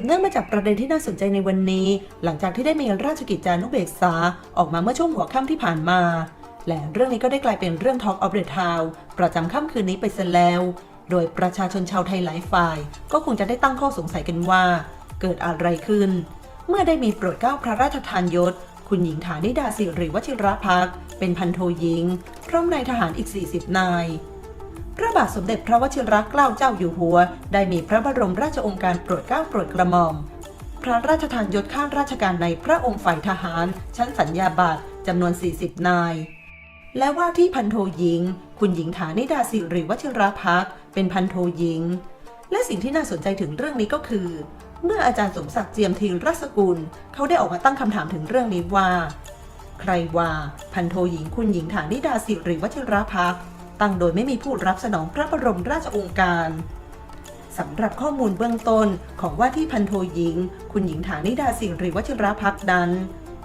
บเนื่องมาจากประเด็นที่น่าสนใจในวันนี้ หลังจากที่ได้มีราชกิจจานุเบกษาออกมาเมื่อช่วงหัวค่ำที่ผ่านมา และเรื่องนี้ก็ได้กลายเป็นเรื่อง Talk of the Town ประจำค่ำคืนนี้ไปซะแล้ว โดยประชาชนชาวไทยหลายฝ่าย ก็คงจะได้ตั้งข้อสงสัยกันว่า เกิดอะไรขึ้น เมื่อได้มีโปรดเกล้าพระราชทานยศ คุณหญิงฐานิดาสิริวชิรพักเป็นพันโทหญิงพร้อมนายทหารอีก 40 นาย พระบาทสมเด็จพระวชิรเกล้าเจ้าอยู่หัว ได้มีพระบรมราชโองการโปรดเกล้าโปรดกระหม่อม พระราชทานยศข้าราชการในพระองค์ฝ่ายทหาร ชั้นสัญญาบัตรจำนวน 40 นาย และว่าที่พันโทหญิง คุณหญิงฐานิดาสิริวชิรพักเป็นพันโทหญิง และสิ่งที่น่าสนใจถึงเรื่องนี้ก็คือ เมื่ออาจารย์สมศักดิ์เจียมทีรัศกุล เขาได้ออกมาตั้งคำถามถึงเรื่องนี้ว่า ใครว่าพันโทหญิงคุณหญิงฐานิดาสิริวชิรพัก ตั้งโดยไม่มีผู้รับสนองพระบรมราชองค์การสำหรับข้อมูลเบื้องต้นของว่าที่พันโทหญิง คุณหญิงฐานิดาสิริวัชิรพักษ์นั้น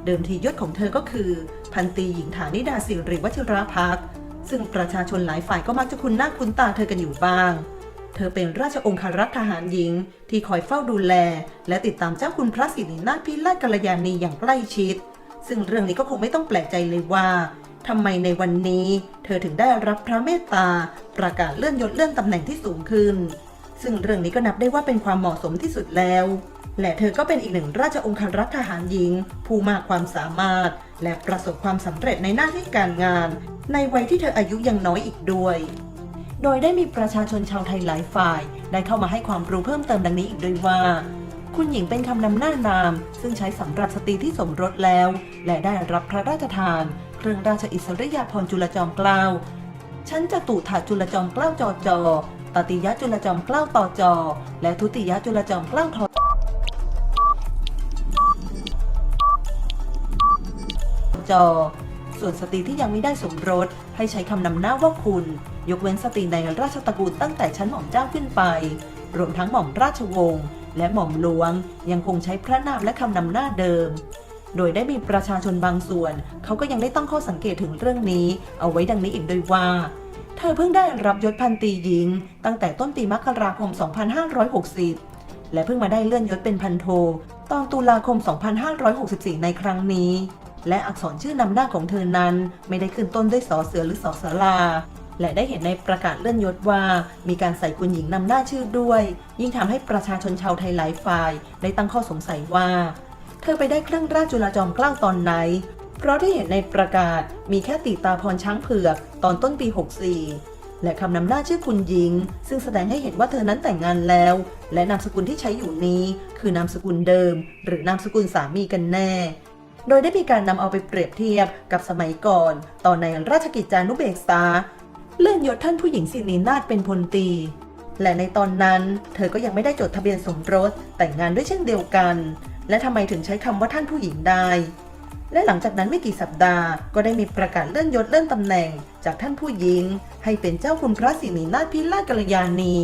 เดิมทียศของเธอก็คือ พันตรีหญิงฐานิดาสิริวัชิรพักษ์ซึ่งประชาชนหลายฝ่ายก็มักจะคุ้นหน้าคุ้นตาเธอกันอยู่บ้าง เธอเป็นราชองครักษ์ทหารหญิง ที่คอยเฝ้าดูแล และติดตามเจ้าคุณพระสิรินาถพิราชกัลยาณีอย่างใกล้ชิด ซึ่งเรื่องนี้ก็คงไม่ต้องแปลกใจเลยว่าทำไมในวันนี้ เธอถึงได้รับพระเมตตา ประกาศเลื่อนยศเลื่อนตำแหน่งที่สูงขึ้น ซึ่งเรื่องนี้ก็นับได้ว่าเป็นความเหมาะสมที่สุดแล้ว และเธอก็เป็นอีกหนึ่งราชองครักษ์ทหารหญิง ผู้มากความสามารถ และประสบความสำเร็จในหน้าที่การงาน ในวัยที่เธออายุยังน้อยอีกด้วย โดยได้มีประชาชนชาวไทยหลายฝ่าย ได้เข้ามาให้ความรู้เพิ่มเติมดังนี้อีกด้วยว่า คุณหญิงเป็นคำนำหน้านาม ซึ่งใช้สำหรับสตรีที่สมรสแล้ว และได้รับพระราชทาน เครื่องราชอิสริยาภรณ์จุลจอมเกล้าชั้นจตุถาจุลจอมเกล้าจอจอตติยะจุลจอมเกล้าต่อจอ และทุติยะจุลจอมเกล้าทอจอ ส่วนสตรีที่ยังไม่ได้สมรส ให้ใช้คำนำหน้าว่าคุณ ยกเว้นสตรีในราชตระกูลตั้งแต่ชั้นหม่อมเจ้าขึ้นไป รวมทั้งหม่อมราชวงศ์ และหม่อมหลวงยังคงใช้พระนามและคำนำหน้าเดิม โดยได้มีประชาชนบางส่วน เขาก็ยังได้ตั้งข้อสังเกตถึงเรื่องนี้ เอาไว้ดังนี้อีกด้วยว่า เธอเพิ่งได้รับยศพันตรีหญิง ตั้งแต่ต้นปีมกราคม 2560 และเพิ่งมาได้เลื่อนยศเป็นพันโท ตอนตุลาคม 2564 ในครั้งนี้ และอักษรชื่อนำหน้าของเธอนั้น ไม่ได้ขึ้นต้นด้วยสอเสือหรือสอสารา และได้เห็นในประกาศเลื่อนยศว่า มีการใส่คุณหญิงนำหน้าชื่อด้วย ยิ่งทำให้ประชาชนชาวไทยหลายฝ่ายได้ตั้งข้อสงสัยว่า เธอไปได้เครื่องราชจุลจอมเกล้าตอนไหน เพราะที่เห็นในประกาศมีแค่ตีตาพรช้างเผือก ตอนต้นปี 64 และคำนำหน้าชื่อคุณหญิง ซึ่งแสดงให้เห็นว่าเธอนั้นแต่งงานแล้ว และนามสกุลที่ใช้อยู่นี้ คือนามสกุลเดิม หรือนามสกุลสามีกันแน่โดยได้มีการนำเอาไปเปรียบเทียบกับสมัยก่อนตอนในราชกิจจานุเบกษา เลื่อนยศท่านผู้หญิงสิรินาถเป็นพลตรีและในตอนนั้น เธอก็ยังไม่ได้จดทะเบียนสมรสแต่งงานด้วยเช่นเดียวกัน และทำไมถึงใช้คำว่าท่านผู้หญิงได้ และหลังจากนั้นไม่กี่สัปดาห์ก็ได้มีประกาศเลื่อนยศเลื่อนตำแหน่ง จากท่านผู้หญิง ให้เป็นเจ้าคุณพระสิรินาถพิราชกัลยาณี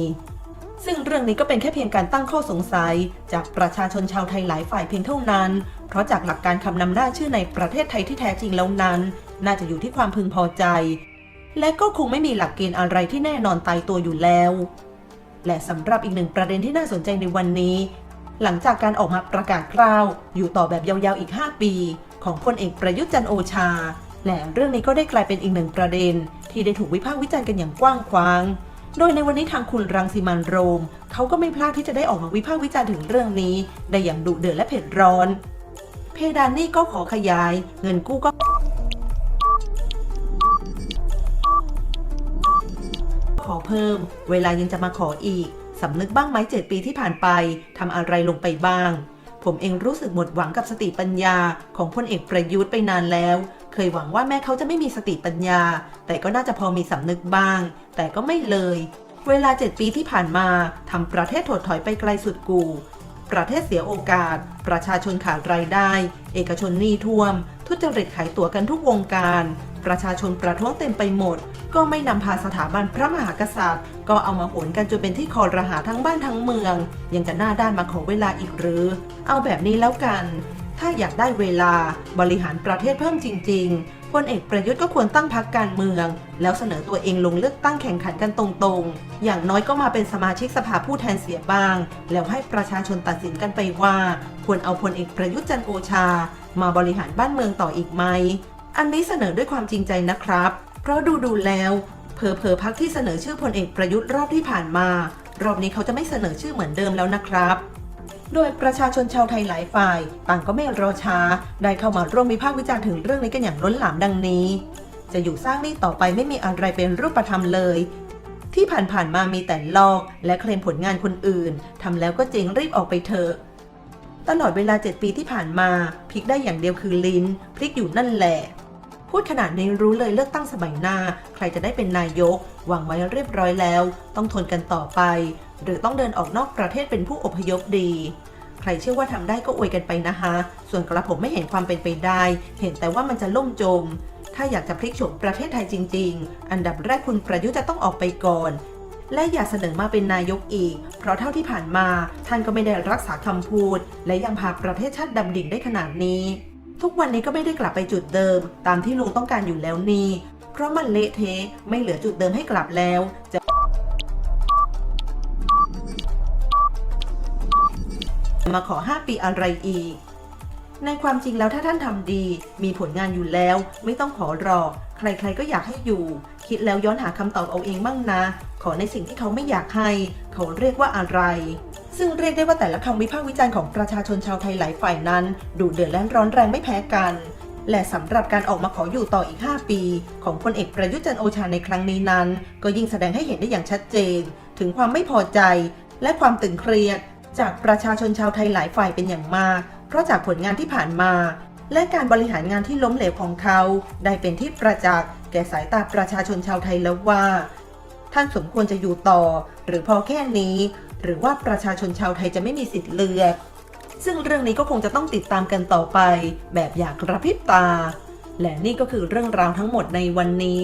ซึ่งเรื่องนี้ก็เป็นแค่เพียงการตั้งข้อสงสัย จากประชาชนชาวไทยหลายฝ่ายเพียงเท่านั้น เพราะจากหลักการคำนำหน้าชื่อในประเทศไทยที่แท้จริงแล้วนั้น น่าจะอยู่ที่ความพึงพอใจ และก็คงไม่มีหลักเกณฑ์อะไรที่แน่นอนตายตัวอยู่แล้ว และสำหรับอีกหนึ่งประเด็นที่น่าสนใจในวันนี้ หลังจากการออกมาประกาศกล้าว อยู่ต่อแบบยาวๆอีก 5 ปี ของพลเอกประยุทธ์จันโอชา และเรื่องนี้ก็ได้กลายเป็นอีกหนึ่งประเด็น ที่ได้ถูกวิพากษ์วิจารณ์กันอย่างกว้างขวาง โดยในวันนี้ทางคุณรังสิมันโรม เขาก็ไม่พลาดที่จะได้ออกมาวิพากษ์วิจารณ์ถึงเรื่องนี้ ได้อย่างดุเดือดและเผ็ดร้อน เพดานนี่ก็ขอขยาย เงินกู้ก็ ขอเพิ่ม เวลายังจะมาขออีกสำนึกบ้างไหมเจ็ดปีที่ผ่านไปทำอะไรลงไปบ้าง ผมเองรู้สึกหมดหวังกับสติปัญญาของพลเอกประยุทธ์ไปนานแล้ว เคยหวังว่าแม่เขาจะไม่มีสติปัญญา แต่ก็น่าจะพอมีสำนึกบ้าง แต่ก็ไม่เลย เวลาเจ็ดปีที่ผ่านมาทำประเทศถดถอยไปไกลสุดกูประเทศเสียโอกาส ประชาชนขาดรายได้ เอกชนหนี้ท่วม ทุจริตขายตั๋วกันทุกวงการ ประชาชนประท้วงเต็มไปหมด ก็ไม่นำพาสถาบันพระมหากษัตริย์ ก็เอามาโหนกันจนเป็นที่คอรหาทั้งบ้านทั้งเมือง ยังจะหน้าด้านมาขอเวลาอีกหรือ เอาแบบนี้แล้วกัน ถ้าอยากได้เวลาบริหารประเทศเพิ่มจริง ๆ พลเอกประยุทธ์ก็ควรตั้งพักการเมือง แล้วเสนอตัวเองลงเลือกตั้งแข่งขันกันตรงๆ อย่างน้อยก็มาเป็นสมาชิกสภาผู้แทนเสียบ้าง แล้วให้ประชาชนตัดสินกันไปว่า ควรเอาพลเอกประยุทธ์จันโอชา มาบริหารบ้านเมืองต่ออีกไหม อันนี้เสนอด้วยความจริงใจนะครับ เพราะดูดูแล้วเผลอๆพักที่เสนอชื่อพลเอกประยุทธ์รอบที่ผ่านมา รอบนี้เขาจะไม่เสนอชื่อเหมือนเดิมแล้วนะครับ โดยประชาชนชาวไทยหลายฝ่าย ต่างก็ไม่รอช้า ได้เข้ามาร่วมวิพากษ์วิจารณ์ถึงเรื่องนี้กันอย่างล้นหลามดังนี้ จะอยู่สร้างหนี้ต่อไปไม่มีอะไรเป็นรูปธรรมเลย ที่ผ่านๆมามีแต่ลอกและเคลมผลงานคนอื่นทำแล้วก็เจ๊งรีบออกไปเถอะตลอดเวลา 7 ปีที่ผ่านมาพลิกได้อย่างเดียวคือลิ้นพลิกอยู่นั่นแหละ พูดขนาดนี้รู้เลยเลือกตั้งสมัยหน้า ใครจะได้เป็นนายกวางไว้เรียบร้อยแล้ว ต้องทนกันต่อไป หรือต้องเดินออกนอกประเทศเป็นผู้อพยพดี ใครเชื่อว่าทำได้ก็อวยกันไปนะคะ ส่วนกระผมไม่เห็นความเป็นไปได้ เห็นแต่ว่ามันจะล่มจม ถ้าอยากจะพลิกโฉมประเทศไทยจริง ๆ อันดับแรกคุณประยุทธ์จะต้องออกไปก่อนและอย่าเสนอมาเป็นนายกอีก เพราะเท่าที่ผ่านมา ท่านก็ไม่ได้รักษาคำพูด และยังพาประเทศชาติดำดิ่งได้ขนาดนี้ ทุกวันนี้ก็ไม่ได้กลับไปจุดเดิม ตามที่ลุงต้องการอยู่แล้วนี่ เพราะมันเละเทะไม่เหลือจุดเดิมให้กลับแล้ว จะมาขอ 5 ปีอะไรอีก ในความจริงแล้วถ้าท่านทำดี มีผลงานอยู่แล้ว ไม่ต้องขอรอ ใครๆก็อยากให้อยู่ คิดแล้วย้อนหาคำตอบเอาเองบ้างนะ ขอในสิ่งที่เขาไม่อยากให้ เขาเรียกว่าอะไร ซึ่งเรียกได้ว่าแต่ละคำวิพากษ์วิจารณ์ของประชาชนชาวไทยหลายฝ่ายนั้น ดูเดือดและร้อนแรงไม่แพ้กัน และสำหรับการออกมาขออยู่ต่ออีก 5 ปี ของพลเอกประยุทธ์จันโอชาในครั้งนี้นั้น ก็ยิ่งแสดงให้เห็นได้อย่างชัดเจน ถึงความไม่พอใจ และความตึงเครียด จากประชาชนชาวไทยหลายฝ่ายเป็นอย่างมาก เพราะจากผลงานที่ผ่านมา และการบริหารงานที่ล้มเหลวของเขา ได้เป็นที่ประจักษ์แก่สายตาประชาชนชาวไทยแล้วว่าท่านสมควรจะอยู่ต่อ หรือพอแค่นี้ หรือว่าประชาชนชาวไทยจะไม่มีสิทธิ์เลือก ซึ่งเรื่องนี้ก็คงจะต้องติดตามกันต่อไป แบบอยากกระพริบตา และนี่ก็คือเรื่องราวทั้งหมดในวันนี้